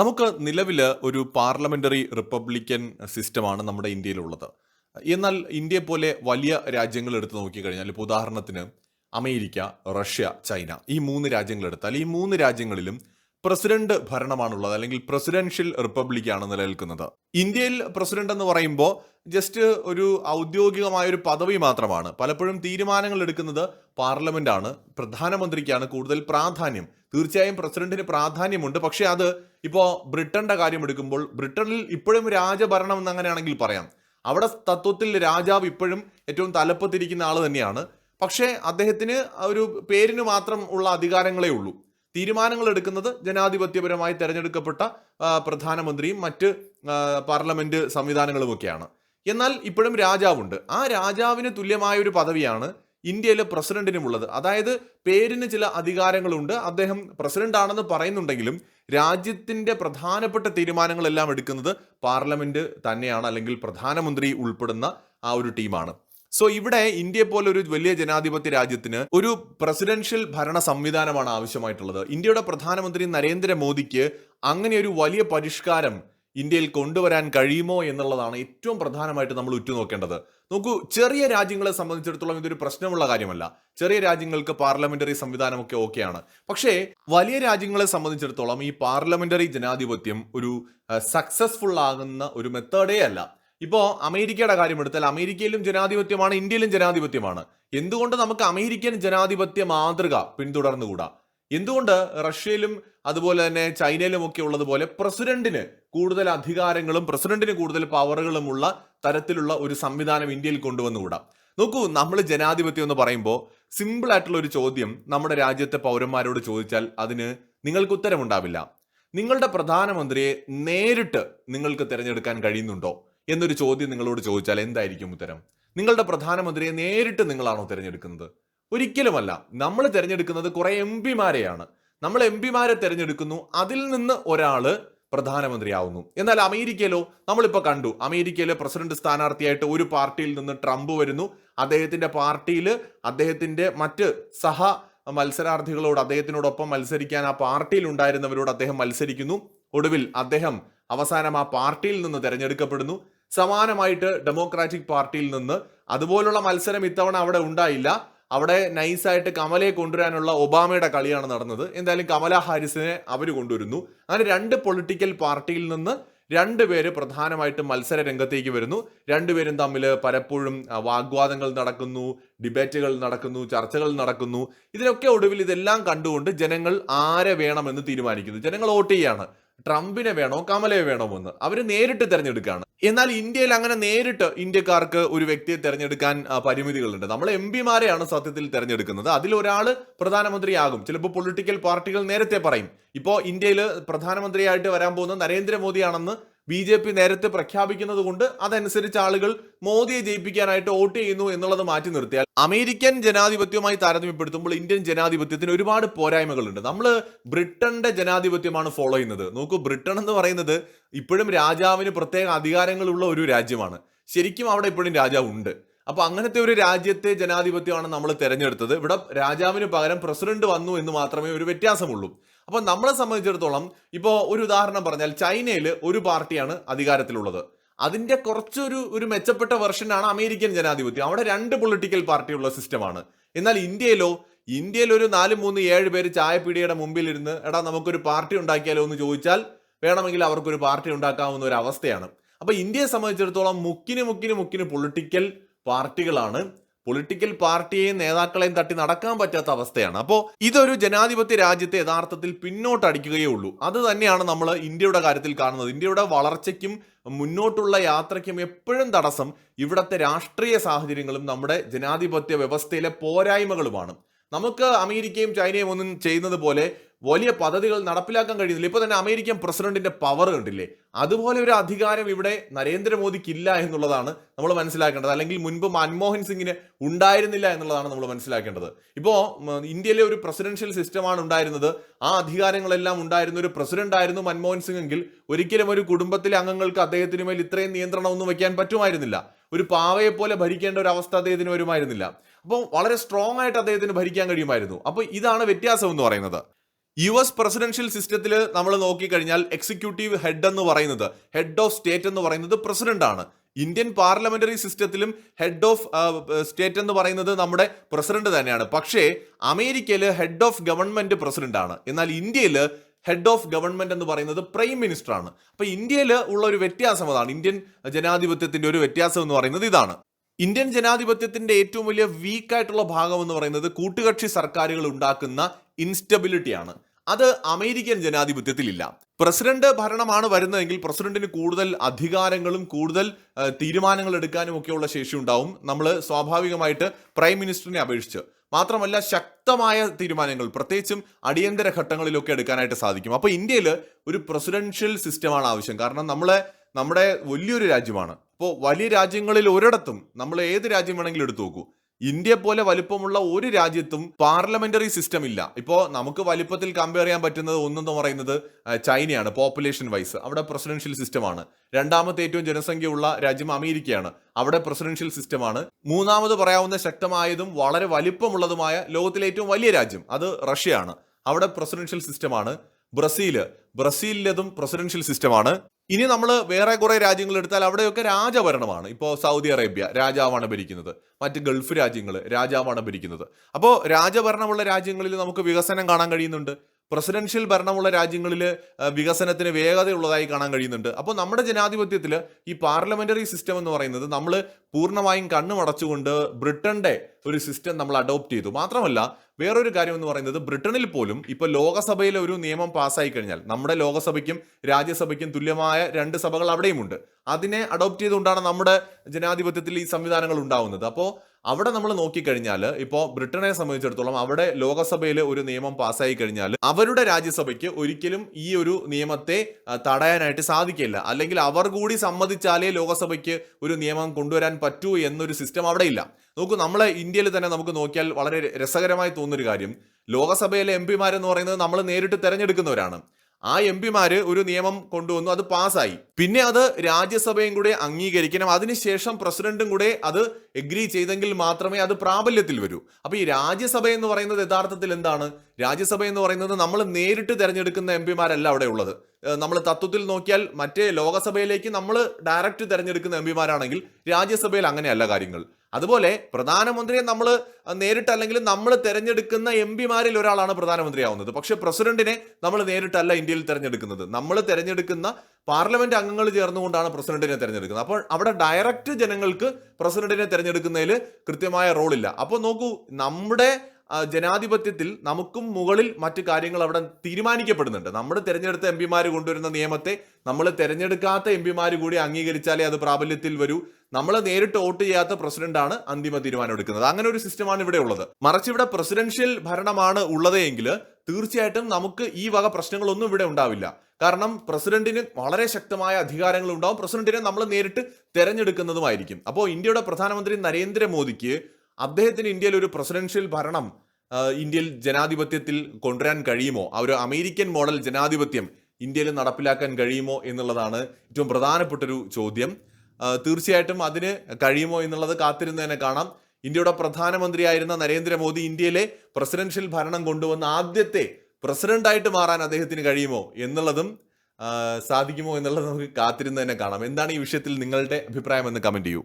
നമുക്ക് നിലവിൽ ഒരു പാർലമെന്ററി റിപ്പബ്ലിക്കൻ സിസ്റ്റമാണ് നമ്മുടെ ഇന്ത്യയിലുള്ളത്. എന്നാൽ ഇന്ത്യയെ പോലെ വലിയ രാജ്യങ്ങൾ എടുത്ത് നോക്കിക്കഴിഞ്ഞാൽ ഇപ്പോൾ ഉദാഹരണത്തിന് അമേരിക്ക റഷ്യ ചൈന ഈ മൂന്ന് രാജ്യങ്ങൾ എടുത്താൽ ഈ മൂന്ന് രാജ്യങ്ങളിലും പ്രസിഡന്റ് ഭരണമാണുള്ളത് അല്ലെങ്കിൽ പ്രസിഡൻഷ്യൽ റിപ്പബ്ലിക്കാണ് നിലനിൽക്കുന്നത്. ഇന്ത്യയിൽ പ്രസിഡന്റ് എന്ന് പറയുമ്പോൾ ജസ്റ്റ് ഒരു ഔദ്യോഗികമായ ഒരു പദവി മാത്രമാണ്. പലപ്പോഴും തീരുമാനങ്ങൾ എടുക്കുന്നത് പാർലമെന്റ് ആണ് പ്രധാനമന്ത്രിക്കാണ് കൂടുതൽ പ്രാധാന്യം. തീർച്ചയായും പ്രസിഡന്റിന് പ്രാധാന്യമുണ്ട് പക്ഷേ അത് ഇപ്പോൾ ബ്രിട്ടന്റെ കാര്യം എടുക്കുമ്പോൾ ബ്രിട്ടനിൽ ഇപ്പോഴും രാജഭരണം എന്ന് അങ്ങനെയാണെങ്കിൽ പറയാം. അവിടെ തത്വത്തിൽ രാജാവ് ഇപ്പോഴും ഏറ്റവും തലപ്പത്തിരിക്കുന്ന ആൾ തന്നെയാണ്. പക്ഷേ അദ്ദേഹത്തിന് ഒരു പേരിന് മാത്രം ഉള്ള അധികാരങ്ങളേ ഉള്ളൂ. തീരുമാനങ്ങൾ എടുക്കുന്നത് ജനാധിപത്യപരമായി തെരഞ്ഞെടുക്കപ്പെട്ട പ്രധാനമന്ത്രിയും മറ്റ് പാർലമെന്റ് സംവിധാനങ്ങളുമൊക്കെയാണ്. എന്നാൽ ഇപ്പോഴും രാജാവുണ്ട്. ആ രാജാവിന് തുല്യമായ ഒരു പദവിയാണ് ഇന്ത്യയിലെ പ്രസിഡന്റിനുമുള്ളത്. അതായത് പേരിന് ചില അധികാരങ്ങളുണ്ട്. അദ്ദേഹം പ്രസിഡന്റ് ആണെന്ന് പറയുന്നുണ്ടെങ്കിലും രാജ്യത്തിന്റെ പ്രധാനപ്പെട്ട തീരുമാനങ്ങളെല്ലാം എടുക്കുന്നത് പാർലമെന്റ് തന്നെയാണ് അല്ലെങ്കിൽ പ്രധാനമന്ത്രി ഉൾപ്പെടുന്ന ആ ഒരു ടീമാണ്. സോ ഇവിടെ ഇന്ത്യയെ പോലെ ഒരു വലിയ ജനാധിപത്യ രാജ്യത്തിന് ഒരു പ്രസിഡൻഷ്യൽ ഭരണ സംവിധാനമാണ് ആവശ്യമായിട്ടുള്ളത്. ഇന്ത്യയുടെ പ്രധാനമന്ത്രി നരേന്ദ്രമോദിക്ക് അങ്ങനെ ഒരു വലിയ പരിഷ്കാരം ഇന്ത്യയിൽ കൊണ്ടുവരാൻ കഴിയുമോ എന്നുള്ളതാണ് ഏറ്റവും പ്രധാനമായിട്ട് നമ്മൾ ഉറ്റുനോക്കേണ്ടത്. നോക്കൂ ചെറിയ രാജ്യങ്ങളെ സംബന്ധിച്ചിടത്തോളം ഇതൊരു പ്രശ്നമുള്ള കാര്യമല്ല. ചെറിയ രാജ്യങ്ങൾക്ക് പാർലമെന്ററി സംവിധാനമൊക്കെ ഓക്കെയാണ്. പക്ഷേ വലിയ രാജ്യങ്ങളെ സംബന്ധിച്ചിടത്തോളം ഈ പാർലമെന്ററി ജനാധിപത്യം ഒരു സക്സസ്ഫുൾ ആകുന്ന ഒരു മെത്തേഡേ അല്ല. ഇപ്പോൾ അമേരിക്കയുടെ കാര്യം എടുത്താൽ അമേരിക്കയിലും ജനാധിപത്യമാണ് ഇന്ത്യയിലും ജനാധിപത്യമാണ്. എന്തുകൊണ്ട് നമുക്ക് അമേരിക്കൻ ജനാധിപത്യ മാതൃക പിന്തുടർന്നുകൂടാ? എന്തുകൊണ്ട് റഷ്യയിലും അതുപോലെ തന്നെ ചൈനയിലും ഒക്കെ ഉള്ളതുപോലെ പ്രസിഡന്റിന് കൂടുതൽ അധികാരങ്ങളും പ്രസിഡന്റിന് കൂടുതൽ പവറുകളുമുള്ള തരത്തിലുള്ള ഒരു സംവിധാനം ഇന്ത്യയിൽ കൊണ്ടുവന്നുകൂടാ? നോക്കൂ നമ്മൾ ജനാധിപത്യം എന്ന് പറയുമ്പോൾ സിമ്പിൾ ആയിട്ടുള്ള ഒരു ചോദ്യം നമ്മുടെ രാജ്യത്തെ പൗരന്മാരോട് ചോദിച്ചാൽ അതിന് നിങ്ങൾക്ക് ഉത്തരമുണ്ടാവില്ല. നിങ്ങളുടെ പ്രധാനമന്ത്രിയെ നേരിട്ട് നിങ്ങൾക്ക് തിരഞ്ഞെടുക്കാൻ കഴിയുന്നുണ്ടോ? എന്നൊരു ചോദ്യം നിങ്ങളോട് ചോദിച്ചാൽ എന്തായിരിക്കും ഉത്തരം? നിങ്ങളുടെ പ്രധാനമന്ത്രിയെ നേരിട്ട് നിങ്ങളാണോ തിരഞ്ഞെടുക്കുന്നത്? ഒരിക്കലുമല്ല. നമ്മൾ തിരഞ്ഞെടുക്കുന്നത് കുറെ എം പിമാരെയാണ്. നമ്മൾ എം പിമാരെ തിരഞ്ഞെടുക്കുന്നു അതിൽ നിന്ന് ഒരാൾ പ്രധാനമന്ത്രിയാവുന്നു. എന്നാൽ അമേരിക്കയിലോ നമ്മളിപ്പോൾ കണ്ടു അമേരിക്കയിലെ പ്രസിഡന്റ് സ്ഥാനാർത്ഥിയായിട്ട് ഒരു പാർട്ടിയിൽ നിന്ന് ട്രംപ് വരുന്നു. അദ്ദേഹത്തിന്റെ പാർട്ടിയിൽ അദ്ദേഹത്തിന്റെ മറ്റ് സഹ മത്സരാർത്ഥികളോട് അദ്ദേഹത്തിനോടൊപ്പം മത്സരിക്കാൻ ആ പാർട്ടിയിൽ ഉണ്ടായിരുന്നവരോട് അദ്ദേഹം മത്സരിക്കുന്നു. ഒടുവിൽ അദ്ദേഹം അവസാനം ആ പാർട്ടിയിൽ നിന്ന് തെരഞ്ഞെടുക്കപ്പെടുന്നു. സമാനമായിട്ട് ഡെമോക്രാറ്റിക് പാർട്ടിയിൽ നിന്ന് അതുപോലുള്ള മത്സരം ഇത്തവണ അവിടെ ഉണ്ടായില്ല. അവിടെ നൈസായിട്ട് കമലയെ കൊണ്ടുവരാനുള്ള ഒബാമയുടെ കളിയാണ് നടന്നത്. എന്തായാലും കമല ഹാരിസിനെ അവർ കൊണ്ടുവരുന്നു. അങ്ങനെ രണ്ട് പൊളിറ്റിക്കൽ പാർട്ടിയിൽ നിന്ന് രണ്ടുപേര് പ്രധാനമായിട്ടും മത്സര രംഗത്തേക്ക് വരുന്നു. രണ്ടുപേരും തമ്മിൽ പലപ്പോഴും വാഗ്വാദങ്ങൾ നടക്കുന്നു ഡിബേറ്റുകൾ നടക്കുന്നു ചർച്ചകൾ നടക്കുന്നു. ഇതിനൊക്കെ ഒടുവിൽ ഇതെല്ലാം കണ്ടുകൊണ്ട് ജനങ്ങൾ ആരെ വേണമെന്ന് തീരുമാനിക്കുന്നു? ജനങ്ങൾ വോട്ട് ചെയ്യാണ്. ട്രംപിനെ വേണോ കമലയെ വേണോ എന്ന് അവർ നേരിട്ട് തിരഞ്ഞെടുക്കുകയാണ് എന്നാൽ ഇന്ത്യയിൽ അങ്ങനെ നേരിട്ട് ഇന്ത്യക്കാർക്ക് ഒരു വ്യക്തിയെ തിരഞ്ഞെടുക്കാൻ പരിമിതികളുണ്ട്. നമ്മൾ എം പിമാരെയാണ് സത്യത്തിൽ തിരഞ്ഞെടുക്കുന്നത്. അതിലൊരാൾ പ്രധാനമന്ത്രിയാകും. ചിലപ്പോൾ പൊളിറ്റിക്കൽ പാർട്ടികൾ നേരത്തെ പറയും. ഇപ്പോൾ ഇന്ത്യയിൽ പ്രധാനമന്ത്രിയായിട്ട് വരാൻ പോകുന്ന നരേന്ദ്രമോദിയാണെന്ന് ബി ജെ പി നേരത്തെ പ്രഖ്യാപിക്കുന്നത് കൊണ്ട് അതനുസരിച്ച് ആളുകൾ മോദിയെ ജയിപ്പിക്കാനായിട്ട് വോട്ട് ചെയ്യുന്നു എന്നുള്ളത് മാറ്റി നിർത്തിയാൽ അമേരിക്കൻ ജനാധിപത്യവുമായി താരതമ്യപ്പെടുത്തുമ്പോൾ ഇന്ത്യൻ ജനാധിപത്യത്തിന് ഒരുപാട് പോരായ്മകളുണ്ട്. നമ്മൾ ബ്രിട്ടന്റെ ജനാധിപത്യമാണ് ഫോളോ ചെയ്യുന്നത്. നോക്കൂ ബ്രിട്ടൻ എന്ന് പറയുന്നത് ഇപ്പോഴും രാജാവിന് പ്രത്യേക അധികാരങ്ങളുള്ള ഒരു രാജ്യമാണ്. ശരിക്കും അവിടെ ഇപ്പോഴും രാജാവ് ഉണ്ട്. അപ്പൊ അങ്ങനത്തെ ഒരു രാജ്യത്തെ ജനാധിപത്യമാണ് നമ്മൾ തിരഞ്ഞെടുത്തത്. ഇവിടെ രാജാവിന് പകരം പ്രസിഡന്റ് വന്നു എന്ന് മാത്രമേ ഒരു വ്യത്യാസമുള്ളൂ. അപ്പൊ നമ്മളെ സംബന്ധിച്ചിടത്തോളം ഇപ്പോൾ ഒരു ഉദാഹരണം പറഞ്ഞാൽ ചൈനയിൽ ഒരു പാർട്ടിയാണ് അധികാരത്തിലുള്ളത്. അതിന്റെ കുറച്ചൊരു ഒരു മെച്ചപ്പെട്ട വെർഷനാണ് അമേരിക്കൻ ജനാധിപത്യം. അവിടെ രണ്ട് പൊളിറ്റിക്കൽ പാർട്ടിയുള്ള സിസ്റ്റമാണ്. എന്നാൽ ഇന്ത്യയിലോ ഇന്ത്യയിൽ ഒരു നാല് മൂന്ന് ഏഴ് പേര് ചായപ്പീടിയുടെ മുമ്പിൽ ഇരുന്ന് എടാ നമുക്കൊരു പാർട്ടി ഉണ്ടാക്കിയാലോ എന്ന് ചോദിച്ചാൽ വേണമെങ്കിൽ അവർക്കൊരു പാർട്ടി ഉണ്ടാക്കാവുന്ന ഒരു അവസ്ഥയാണ്. അപ്പോൾ ഇന്ത്യയെ സംബന്ധിച്ചിടത്തോളം മുക്കിന് മുക്കിന് മുക്കിന് പൊളിറ്റിക്കൽ പാർട്ടികളാണ്. പൊളിറ്റിക്കൽ പാർട്ടിയെയും നേതാക്കളെയും തട്ടി നടക്കാൻ പറ്റാത്ത അവസ്ഥയാണ്. അപ്പോൾ ഇതൊരു ജനാധിപത്യ രാജ്യത്തെ യഥാർത്ഥത്തിൽ പിന്നോട്ടടിക്കുകയേ ഉള്ളൂ. അത് തന്നെയാണ് നമ്മൾ ഇന്ത്യയുടെ കാര്യത്തിൽ കാണുന്നത്. ഇന്ത്യയുടെ വളർച്ചയ്ക്കും മുന്നോട്ടുള്ള യാത്രയ്ക്കും എപ്പോഴും തടസ്സം ഇവിടുത്തെ രാഷ്ട്രീയ സാഹചര്യങ്ങളും നമ്മുടെ ജനാധിപത്യ വ്യവസ്ഥയിലെ പോരായ്മകളുമാണ്. നമുക്ക് അമേരിക്കയും ചൈനയും ഒന്നും ചെയ്യുന്നത് പോലെ വലിയ പദ്ധതികൾ നടപ്പിലാക്കാൻ കഴിയുന്നില്ല. ഇപ്പോൾ തന്നെ അമേരിക്കൻ പ്രസിഡന്റിന്റെ പവർ കണ്ടില്ലേ? അതുപോലെ ഒരു അധികാരം ഇവിടെ നരേന്ദ്രമോദിക്ക് ഇല്ല എന്നുള്ളതാണ് നമ്മൾ മനസ്സിലാക്കേണ്ടത്. അല്ലെങ്കിൽ മുൻപ് മൻമോഹൻ സിംഗിന് ഉണ്ടായിരുന്നില്ല എന്നുള്ളതാണ് നമ്മൾ മനസ്സിലാക്കേണ്ടത്. ഇപ്പോൾ ഇന്ത്യയിലെ ഒരു പ്രസിഡൻഷ്യൽ സിസ്റ്റമാണ് ഉണ്ടായിരുന്നത്. ആ അധികാരങ്ങളെല്ലാം ഉണ്ടായിരുന്ന ഒരു പ്രസിഡന്റ് ആയിരുന്നു മൻമോഹൻ സിംഗ് എങ്കിൽ ഒരിക്കലും ഒരു കുടുംബത്തിലെ അംഗങ്ങൾക്ക് അദ്ദേഹത്തിന് മേൽ ഇത്രയും നിയന്ത്രണമൊന്നും വയ്ക്കാൻ പറ്റുമായിരുന്നില്ല. ഒരു പാവയെ പോലെ ഭരിക്കേണ്ട ഒരു അവസ്ഥ അദ്ദേഹത്തിന് വരുമായിരുന്നില്ല. അപ്പോൾ വളരെ സ്ട്രോങ് ആയിട്ട് അദ്ദേഹത്തിന് ഭരിക്കാൻ കഴിയുമായിരുന്നു. അപ്പോൾ ഇതാണ് വ്യത്യാസം എന്ന് പറയുന്നത്. യു എസ് പ്രസിഡൻഷ്യൽ സിസ്റ്റത്തിൽ നമ്മൾ നോക്കിക്കഴിഞ്ഞാൽ എക്സിക്യൂട്ടീവ് ഹെഡ് എന്ന് പറയുന്നത് ഹെഡ് ഓഫ് സ്റ്റേറ്റ് എന്ന് പറയുന്നത് പ്രസിഡന്റ് ആണ്. ഇന്ത്യൻ പാർലമെന്ററി സിസ്റ്റത്തിലും ഹെഡ് ഓഫ് സ്റ്റേറ്റ് എന്ന് പറയുന്നത് നമ്മുടെ പ്രസിഡന്റ് തന്നെയാണ്. പക്ഷേ അമേരിക്കയിൽ ഹെഡ് ഓഫ് ഗവൺമെന്റ് പ്രസിഡന്റ് ആണ്. എന്നാൽ ഇന്ത്യയിൽ ഹെഡ് ഓഫ് ഗവൺമെന്റ് എന്ന് പറയുന്നത് പ്രൈം മിനിസ്റ്റർ ആണ്. അപ്പൊ ഇന്ത്യയിൽ ഉള്ള ഒരു വ്യത്യാസം അതാണ്. ഇന്ത്യൻ ജനാധിപത്യത്തിന്റെ ഒരു വ്യത്യാസം എന്ന് പറയുന്നത് ഇതാണ്. ഇന്ത്യൻ ജനാധിപത്യത്തിന്റെ ഏറ്റവും വലിയ വീക്കായിട്ടുള്ള ഭാഗം എന്ന് പറയുന്നത് കൂട്ടുകക്ഷി സർക്കാരുകൾ ഉണ്ടാക്കുന്ന ഇൻസ്റ്റബിലിറ്റിയാണ് അത് അമേരിക്കൻ ജനാധിപത്യത്തിൽ ഇല്ല പ്രസിഡന്റ് ഭരണമാണ് വരുന്നതെങ്കിൽ പ്രസിഡന്റിന് കൂടുതൽ അധികാരങ്ങളും കൂടുതൽ തീരുമാനങ്ങൾ എടുക്കാനും ഒക്കെയുള്ള ശേഷി ഉണ്ടാവും. നമ്മൾ സ്വാഭാവികമായിട്ട് പ്രൈം മിനിസ്റ്ററിനെ അപേക്ഷിച്ച്. മാത്രമല്ല ശക്തമായ തീരുമാനങ്ങൾ പ്രത്യേകിച്ചും അടിയന്തര ഘട്ടങ്ങളിലൊക്കെ എടുക്കാനായിട്ട് സാധിക്കും. അപ്പോൾ ഇന്ത്യയിൽ ഒരു പ്രസിഡൻഷ്യൽ സിസ്റ്റമാണ് ആവശ്യം. കാരണം നമ്മളെ നമ്മുടെ വലിയൊരു രാജ്യമാണ്. അപ്പോൾ വലിയ രാജ്യങ്ങളിൽ ഒരിടത്തും നമ്മൾ ഏത് രാജ്യം വേണമെങ്കിലും എടുത്തു നോക്കൂ. ഇന്ത്യ പോലെ വലിപ്പമുള്ള ഒരു രാജ്യത്തും പാർലമെന്ററി സിസ്റ്റം ഇല്ല. ഇപ്പോൾ നമുക്ക് വലിപ്പത്തിൽ കമ്പയർ ചെയ്യാൻ പറ്റുന്നത് ഒന്നെന്ന് പറയുന്നത് ചൈനയാണ് പോപ്പുലേഷൻ വൈസ് അവിടെ പ്രസിഡൻഷ്യൽ സിസ്റ്റമാണ് രണ്ടാമത്തെ ഏറ്റവും ജനസംഖ്യയുള്ള രാജ്യം അമേരിക്കയാണ്. അവിടെ പ്രസിഡൻഷ്യൽ സിസ്റ്റമാണ് മൂന്നാമത് പറയാവുന്ന ശക്തമായതും വളരെ വലിപ്പമുള്ളതുമായ ലോകത്തിലെ ഏറ്റവും വലിയ രാജ്യം അത് റഷ്യയാണ്. അവിടെ പ്രസിഡൻഷ്യൽ സിസ്റ്റമാണ് ബ്രസീൽ. ബ്രസീലിലതും പ്രസിഡൻഷ്യൽ സിസ്റ്റമാണ് ഇനി നമ്മൾ വേറെ കുറെ രാജ്യങ്ങൾ എടുത്താൽ അവിടെയൊക്കെ രാജഭരണമാണ്. ഇപ്പോൾ സൗദി അറേബ്യ രാജാവാണ് ഭരിക്കുന്നത്. മറ്റ് ഗൾഫ് രാജ്യങ്ങൾ രാജാവാണ് ഭരിക്കുന്നത്. അപ്പോൾ രാജഭരണമുള്ള രാജ്യങ്ങളിൽ നമുക്ക് വികസനം കാണാൻ കഴിയുന്നുണ്ട്? പ്രസിഡൻഷ്യൽ ഭരണമുള്ള രാജ്യങ്ങളിൽ വികസനത്തിന് വേഗതയുള്ളതായി കാണാൻ കഴിയുന്നുണ്ട്. അപ്പോൾ നമ്മുടെ ജനാധിപത്യത്തിൽ ഈ പാർലമെന്ററി സിസ്റ്റം എന്ന് പറയുന്നത് നമ്മൾ പൂർണമായും കണ്ണുമടച്ചുകൊണ്ട് ബ്രിട്ടന്റെ ഒരു സിസ്റ്റം നമ്മൾ അഡോപ്റ്റ് ചെയ്തു. മാത്രമല്ല വേറൊരു കാര്യം എന്ന് പറയുന്നത് ബ്രിട്ടനിൽ പോലും ഇപ്പോൾ ലോകസഭയിൽ ഒരു നിയമം പാസ്സായി കഴിഞ്ഞാൽ നമ്മുടെ ലോകസഭയ്ക്കും രാജ്യസഭയ്ക്കും തുല്യമായ രണ്ട് സഭകൾ അവിടെയുമുണ്ട്. അതിനെ അഡോപ്റ്റ് ചെയ്തുകൊണ്ടാണ് നമ്മുടെ ജനാധിപത്യത്തിൽ ഈ സംവിധാനങ്ങൾ ഉണ്ടാവുന്നത്. അപ്പോൾ അവിടെ നമ്മൾ നോക്കിക്കഴിഞ്ഞാൽ ഇപ്പോൾ ബ്രിട്ടനെ സംബന്ധിച്ചിടത്തോളം അവിടെ ലോകസഭയിൽ ഒരു നിയമം പാസ്സായി കഴിഞ്ഞാൽ അവരുടെ രാജ്യസഭയ്ക്ക് ഒരിക്കലും ഈ ഒരു നിയമത്തെ തടയാനായിട്ട് സാധിക്കില്ല. അല്ലെങ്കിൽ അവർ കൂടി സമ്മതിച്ചാലേ ലോകസഭയ്ക്ക് ഒരു നിയമം കൊണ്ടുവരാൻ പറ്റൂ എന്നൊരു സിസ്റ്റം അവിടെ ഇല്ല. നോക്കൂ നമ്മളെ ഇന്ത്യയിൽ തന്നെ നമുക്ക് നോക്കിയാൽ വളരെ രസകരമായി തോന്നുന്നൊരു കാര്യം. ലോകസഭയിലെ എം പിമാരെന്ന് പറയുന്നത് നമ്മൾ നേരിട്ട് തെരഞ്ഞെടുക്കുന്നവരാണ്. ആ എം പിമാര് ഒരു നിയമം കൊണ്ടുവന്നു അത് പാസ്സായി. പിന്നെ അത് രാജ്യസഭയും കൂടെ അംഗീകരിക്കണം. അതിനുശേഷം പ്രസിഡന്റും കൂടെ അത് എഗ്രി ചെയ്തെങ്കിൽ മാത്രമേ അത് പ്രാബല്യത്തിൽ വരൂ. അപ്പൊ ഈ രാജ്യസഭ എന്ന് പറയുന്നത് യഥാർത്ഥത്തിൽ എന്താണ്? രാജ്യസഭ എന്ന് പറയുന്നത് നമ്മൾ നേരിട്ട് തിരഞ്ഞെടുക്കുന്ന എം പിമാരല്ല അവിടെ ഉള്ളത്. നമ്മൾ തത്വത്തിൽ നോക്കിയാൽ മറ്റേ ലോകസഭയിലേക്ക് നമ്മൾ ഡയറക്റ്റ് തിരഞ്ഞെടുക്കുന്ന എം പിമാരാണെങ്കിൽ രാജ്യസഭയിൽ അങ്ങനെയല്ല കാര്യങ്ങൾ. അതുപോലെ പ്രധാനമന്ത്രിയെ നമ്മൾ നേരിട്ട് അല്ലെങ്കിൽ നമ്മൾ തിരഞ്ഞെടുക്കുന്ന എം പിമാരിൽ ഒരാളാണ് പ്രധാനമന്ത്രിയാവുന്നത്. പക്ഷെ പ്രസിഡന്റിനെ നമ്മൾ നേരിട്ടല്ല ഇന്ത്യയിൽ തിരഞ്ഞെടുക്കുന്നത്. നമ്മൾ തിരഞ്ഞെടുക്കുന്ന പാർലമെന്റ് അംഗങ്ങൾ ചേർന്നുകൊണ്ടാണ് പ്രസിഡന്റിനെ തിരഞ്ഞെടുക്കുന്നത്. അപ്പോൾ അവിടെ ഡയറക്റ്റ് ജനങ്ങൾക്ക് പ്രസിഡന്റിനെ തിരഞ്ഞെടുക്കുന്നതിൽ കൃത്യമായ റോളില്ല. അപ്പോൾ നോക്കൂ നമ്മുടെ ജനാധിപത്യത്തിൽ നമുക്കും മുകളിൽ മറ്റു കാര്യങ്ങൾ അവിടെ തീരുമാനിക്കപ്പെടുന്നുണ്ട്. നമ്മൾ തിരഞ്ഞെടുത്ത എം പിമാർ കൊണ്ടുവരുന്ന നിയമത്തെ നമ്മൾ തിരഞ്ഞെടുക്കാത്ത എം പിമാർ കൂടി അംഗീകരിച്ചാലേ അത് പ്രാബല്യത്തിൽ വരൂ. നമ്മൾ നേരിട്ട് വോട്ട് ചെയ്യാത്ത പ്രസിഡന്റാണ് അന്തിമ തീരുമാനം എടുക്കുന്നത് അങ്ങനെ ഒരു സിസ്റ്റമാണ് ഇവിടെ ഉള്ളത്. മറിച്ച് ഇവിടെ പ്രസിഡൻഷ്യൽ ഭരണമാണ് ഉള്ളതെങ്കിൽ തീർച്ചയായിട്ടും നമുക്ക് ഈ വക പ്രശ്നങ്ങളൊന്നും ഇവിടെ ഉണ്ടാവില്ല. കാരണം പ്രസിഡന്റിന് വളരെ ശക്തമായ അധികാരങ്ങൾ ഉണ്ടാവും. പ്രസിഡന്റിനെ നമ്മൾ നേരിട്ട് തെരഞ്ഞെടുക്കുന്നതുമായിരിക്കും. അപ്പോൾ ഇന്ത്യയുടെ പ്രധാനമന്ത്രി നരേന്ദ്രമോദിക്ക് അദ്ദേഹത്തിന് ഇന്ത്യയിൽ ഒരു പ്രസിഡൻഷ്യൽ ഭരണം ഇന്ത്യയിൽ ജനാധിപത്യത്തിൽ കൊണ്ടുവരാൻ കഴിയുമോ? ആ ഒരു അമേരിക്കൻ മോഡൽ ജനാധിപത്യം ഇന്ത്യയിൽ നടപ്പിലാക്കാൻ കഴിയുമോ എന്നുള്ളതാണ് ഏറ്റവും പ്രധാനപ്പെട്ടൊരു ചോദ്യം. തീർച്ചയായിട്ടും അതിന് കഴിയുമോ എന്നുള്ളത് കാത്തിരുന്ന് തന്നെ കാണാം. ഇന്ത്യയുടെ പ്രധാനമന്ത്രിയായിരുന്ന നരേന്ദ്രമോദി ഇന്ത്യയിലെ പ്രസിഡൻഷ്യൽ ഭരണം കൊണ്ടുവന്ന ആദ്യത്തെ പ്രസിഡന്റായിട്ട് മാറാൻ അദ്ദേഹത്തിന് കഴിയുമോ എന്നുള്ളതും സാധിക്കുമോ എന്നുള്ളത് നമുക്ക് കാത്തിരുന്ന് തന്നെ കാണാം. എന്താണ് ഈ വിഷയത്തിൽ നിങ്ങളുടെ അഭിപ്രായം എന്ന് കമന്റ് ചെയ്യൂ.